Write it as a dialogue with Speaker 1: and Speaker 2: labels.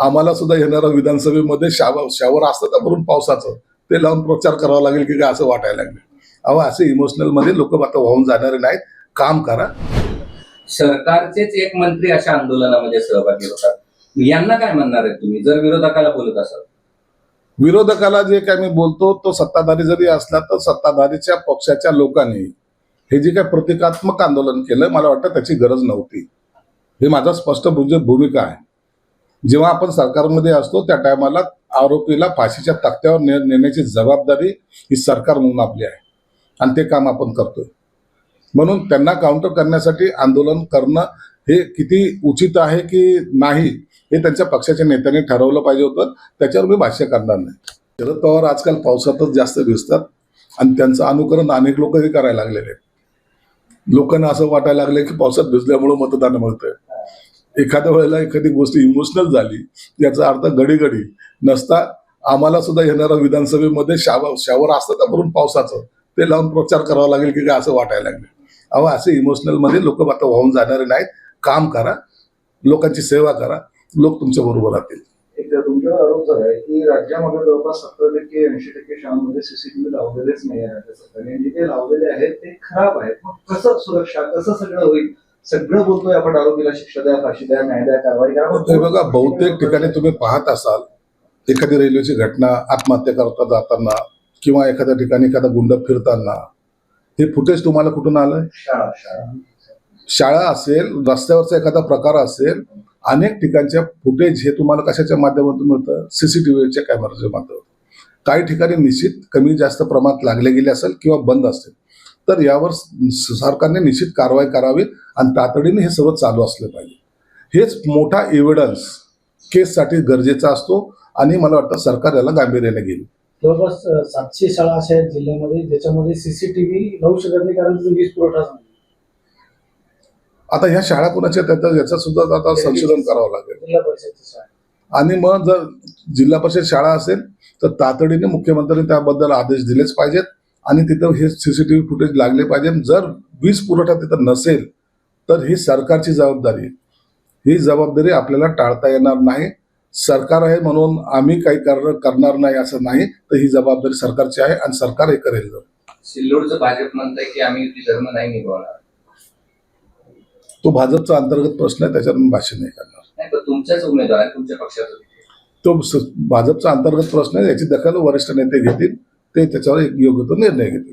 Speaker 1: आम्हाला सुद्धा येणाऱ्या विधानसभेमध्ये शावर शावर असतं का भरून पावसाचं. ते लावून प्रचार करावा लागेल की काय असं वाटायला लागले. अहो असे इमोशनलमध्ये लोक आता वाहून जाणारे नाहीत. काम करा.
Speaker 2: सरकारचेच एक मंत्री अशा आंदोलनामध्ये सहभागी होतात. यांना काय म्हणणार आहे तुम्ही? जर विरोधकाला बोलत असाल.
Speaker 1: विरोधकाला जे काय मी बोलतो तो सत्ताधारी जरी असला तर सत्ताधारीच्या पक्षाच्या लोकांनी हे जे काय प्रतिकात्मक आंदोलन केलं मला वाटतं त्याची गरज नव्हती. हे माझा स्पष्ट भूमिका आहे. जेव्हा आपण सरकारमध्ये असतो त्या टायमाला आरोपीला फाशीच्या तक्त्यावर ने- नेण्याची जबाबदारी ही सरकार म्हणून आपली आहे. आणि ते काम आपण करतोय. म्हणून त्यांना काउंटर करण्यासाठी आंदोलन करणं हे किती उचित आहे की नाही हे त्यांच्या पक्षाच्या नेत्यांनी ठरवलं पाहिजे होतं. त्याच्यावर मी भाष्य करणार नाही. शरद पवार आजकाल पावसातच जास्त भिजतात आणि त्यांचं अनुकरण अनेक लोकही करायला लागलेले आहेत. लोकांना असं वाटायला लागलं की पावसात भिजल्यामुळे मतदान मिळतंय. एखाद्या वेळेला एखादी गोष्ट इमोशनल झाली याचा अर्थ घडी घडी नसता आम्हाला सुद्धा येणाऱ्या विधानसभेमध्ये शावर शावर असतं का भरून पावसाचं? ते लावून प्रचार करावा लागेल की काय असं वाटायला लागेल. अहो असे इमोशनलमध्ये लोक आता वाहून जाणारे नाहीत. काम करा लोकांची सेवा करा लोक तुमच्या बरोबर राहतील.
Speaker 3: एक तुमच्यावर आरोप की राज्यामध्ये जवळपास सत्तर टक्के ऐंशी टक्के शाळांमध्ये सीसीटीव्ही लावलेलेच नाही आहे राज्य सरकारने. जे काही लावलेले आहेत ते खराब आहेत. मग कसं सुरक्षा कसं सगळं होईल? सगळं बोलतोय आपण आरोपीला शिक्षा द्या फाशी द्या न्याय द्या कारवाई करा.
Speaker 1: बघा बहुतेक ठिकाणी तुम्ही पाहत असाल एखादी रेल्वेची घटना आत्महत्या करता जाताना किंवा एखाद्या ठिकाणी एखादा गुंड फिरताना हे फुटेज तुम्हाला कुठून आलंय?
Speaker 3: शाळा
Speaker 1: असेल रस्त्यावरचा एखादा प्रकार असेल अनेक ठिकाणच्या फुटेज हे तुम्हाला कशाच्या माध्यमातून मिळतं? सीसीटीव्हीच्या कॅमेराच्या माध्यमातून. काही ठिकाणी निश्चित कमी जास्त प्रमाणात लागले गेले असेल किंवा बंद असेल. तर यावर सरकारने निश्चित कारवाई करावी आणि तातडीने हे सर्व चालू असलं पाहिजे. हेच मोठा एव्हिडन्स केससाठी गरजेचा असतो आणि मला वाटतं सरकार याला गांभीर्याने घेईल.
Speaker 4: जवळपास सातशे शाळा अशा आहेत जिल्ह्यामध्ये ज्याच्यामध्ये सीसीटीव्ही लावू शकत नाही कारण वीज पुरवठाच नाही.
Speaker 1: आता ह्या शाळा कोणाच्या त्याचं याचं सुद्धा आता संशोधन करावं लागेल.
Speaker 4: जिल्हा परिषदच्या शाळा.
Speaker 1: आणि मग जर जिल्हा परिषद शाळा असेल तर तातडीने मुख्यमंत्र्यांनी त्याबद्दल आदेश दिलेच पाहिजेत. आणि तिथं हे सीसीटीव्ही फुटेज लागले पाहिजे. जर वीज पुरवठा तिथं नसेल तर ही सरकारची जबाबदारी. ही जबाबदारी आपल्याला टाळता येणार नाही. सरकार आहे म्हणून आम्ही काही कर करणार नाही असं नाही. तर ही जबाबदारी सरकारची आहे आणि सरकार हे करेल
Speaker 2: सिल्लोडचं भाजप म्हणतंय की आम्ही धर्म नाही निभवणार.
Speaker 1: तो भाजपचा अंतर्गत प्रश्न आहे त्याच्यावर मी भाष्य नाही करणार
Speaker 2: तुमच्याच उमेदवार आहे तुमच्या पक्षाचा.
Speaker 1: तो स- भाजपचा अंतर्गत प्रश्न आहे याची दखल वरिष्ठ नेते घेतील. ते त्याच्यावर एक योग्य तो निर्णय घेतील